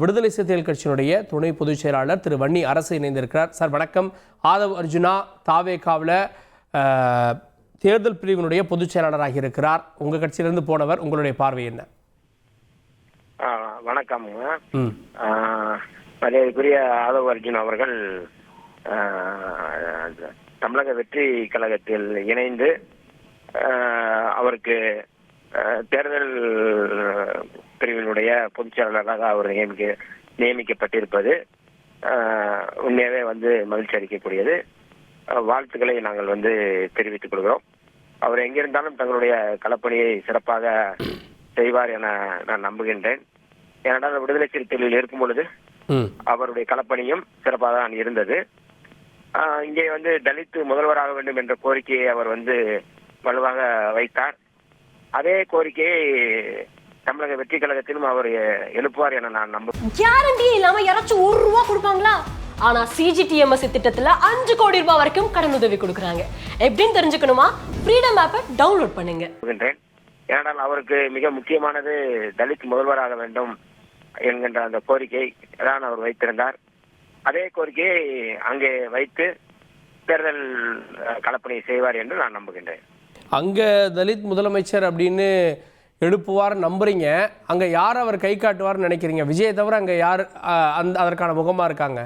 விடுதலை சிறுத்தைகள் கட்சியினுடைய துணை பொதுச் செயலாளர் திரு வன்னி அரசு இணைந்திருக்கிறார். சார் வணக்கம். ஆதவ் அர்ஜுனா தாவேகாவில் தேர்தல் பிரிவினுடைய பொதுச் செயலாளராக இருக்கிறார். உங்கள் கட்சியிலிருந்து போனவர் உங்களுடைய பார்வை என்ன? வணக்கம்ங்க. மரியாதைக்குரிய ஆதவ அர்ஜுன் அவர்கள் தமிழக வெற்றி கழகத்தில் இணைந்து அவருக்கு தேர்தல் பிரிவினுடைய பொதுச் செயலாளராக அவர் நியமிக்க நியமிக்கப்பட்டிருப்பது ஆ, உண்மையாவே வந்து மகிழ்ச்சி அளிக்கக்கூடியது. வாழ்த்துக்களை நாங்கள் வந்து தெரிவித்துக் கொள்கிறோம். அவர் எங்கிருந்தாலும் தங்களுடைய களப்பணியை சிறப்பாக செய்வார் என நான் நம்புகின்றேன். ஏனென்றால் விடுதலை சிறுத்தைகளில் இருக்கும் பொழுது அவருடைய களப்பணியும் சிறப்பாக தான் இருந்தது. இங்கே வந்து தலித் முதல்வராக வேண்டும் என்ற கோரிக்கையை அவர் வந்து வலுவாக வைத்தார். அதே கோரிக்கையை தமிழக வெற்றி கழகத்திலும் அவர் எழுப்புவார் என நான் நம்புகிறேன் கேரண்டியே இல்லாம யாராச்சும் ஒரு ரூபா கொடுப்பாங்களா? ஆனா சிஜிடிஎம்எஸ் திட்டத்துல அஞ்சு கோடி ரூபாய் வரைக்கும் கடன் உதவி கொடுக்குறாங்க. எப்படின்னு தெரிஞ்சுக்கணுமா? ஃப்ரீடம் ஆப்பை டவுன்லோட் பண்ணுங்க. ஏனென்றால் அவருக்கு மிக முக்கியமானது தலித் முதல்வராக வேண்டும் என்கின்ற அந்த கோரிக்கை தான் அவர் வைத்திருந்தார். அதே கோரிக்கையை அங்கே வைத்து தேர்தல் அஹ், களப்பணியை செய்வார் என்று நான் நம்புகின்றேன். அங்கே தலித் முதலமைச்சர் அப்படின்னு எழுப்புவார் நம்புறீங்க. அங்கே யார் அவர் கை காட்டுவார்னு நினைக்கிறீங்க? விஜய் தவிர அங்கே யார் அந்த அதற்கான முகமாக இருக்காங்க?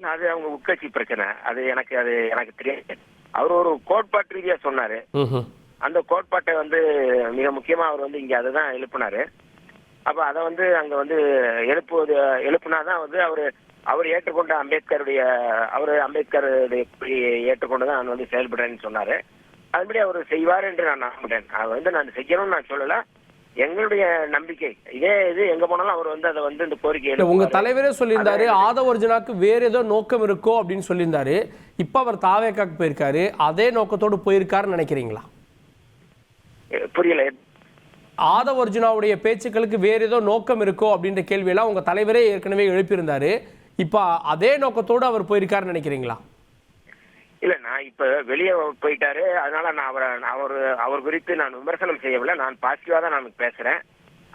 அது அவங்க உட்கட்சி பிரச்சனை. அது எனக்கு அது எனக்கு தெரியாது. அவர் ஒரு கோட்பாட்டு ரீதியா சொன்னாரு. அந்த கோட்பாட்டை வந்து மிக முக்கியமா அவர் வந்து இங்க அதுதான் எழுப்பினாரு. அப்ப அதை வந்து அங்க வந்து எழுப்புவது எழுப்புனாதான் வந்து அவர் அவர் ஏற்றுக்கொண்ட அம்பேத்கருடைய அவர் அம்பேத்கருடைய கொள்கையை ஏற்றுக்கொண்டு தான் நான் வந்து செயல்படுறேன்னு சொன்னாரு. அதுபடி அவர் செய்வார் என்று நான் நம்புறேன் அவர் வந்து நான் செய்யணும்னு நான் சொல்லல. எங்களுடைய நம்பிக்கை. இதே இது எங்க போனாலும் அவர் வந்து அதை வந்து இந்த கோரிக்கை உங்க. தலைவரே சொல்லியிருந்தாரு ஆதவ அர்ஜுனாக்கு வேற ஏதோ நோக்கம் இருக்கோ அப்படின்னு சொல்லியிருந்தாரு. இப்ப அவர் தாவேக்காக்கு போயிருக்காரு. அதே நோக்கத்தோடு போயிருக்காருன்னு நினைக்கிறீங்களா? புரியல. ஆதவ அர்ஜுனாவுடைய பேச்சுக்களுக்கு வேற ஏதோ நோக்கம் இருக்கோ அப்படின்ற கேள்வியெல்லாம் உங்க தலைவரே ஏற்கனவே எழுப்பியிருந்தாரு. இப்ப அதே நோக்கத்தோடு அவர் போயிருக்காருன்னு நினைக்கிறீங்களா? இப்ப வெளியே போயிட்டாரு. அதனால நான் அவரை அவர் அவர் குறித்து நான் விமர்சனம் செய்யவில்லை. நான் பாசிட்டிவா தான் நான் பேசுறேன்.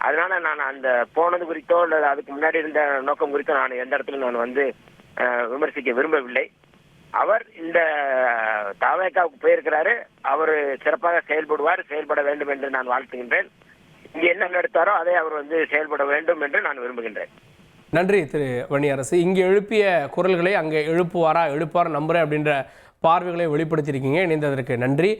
அதனால நான் அந்த போனது குறித்தோ அல்லது அதுக்கு முன்னாடி இருந்த நோக்கம் குறித்தோ நான் எந்த இடத்துல நான் வந்து விமர்சிக்க விரும்பவில்லை. அவர் இந்த தாவேக்காவுக்கு போயிருக்கிறாரு. அவர் சிறப்பாக செயல்படுவார் செயல்பட வேண்டும் என்று நான் வாழ்த்துகின்றேன். இங்க என்ன நடத்தாரோ அதை அவர் வந்து செயல்பட வேண்டும் என்று நான் விரும்புகின்றேன். நன்றி திரு வன்னியரசு. இங்கே எழுப்பிய குரல்களை அங்கே எழுப்புவாரா எழுப்பாரா நம்புறேன் அப்படின்ற பார்வைகளை வெளிப்படுத்தியிருக்கீங்க. இணைந்ததற்கு நன்றி.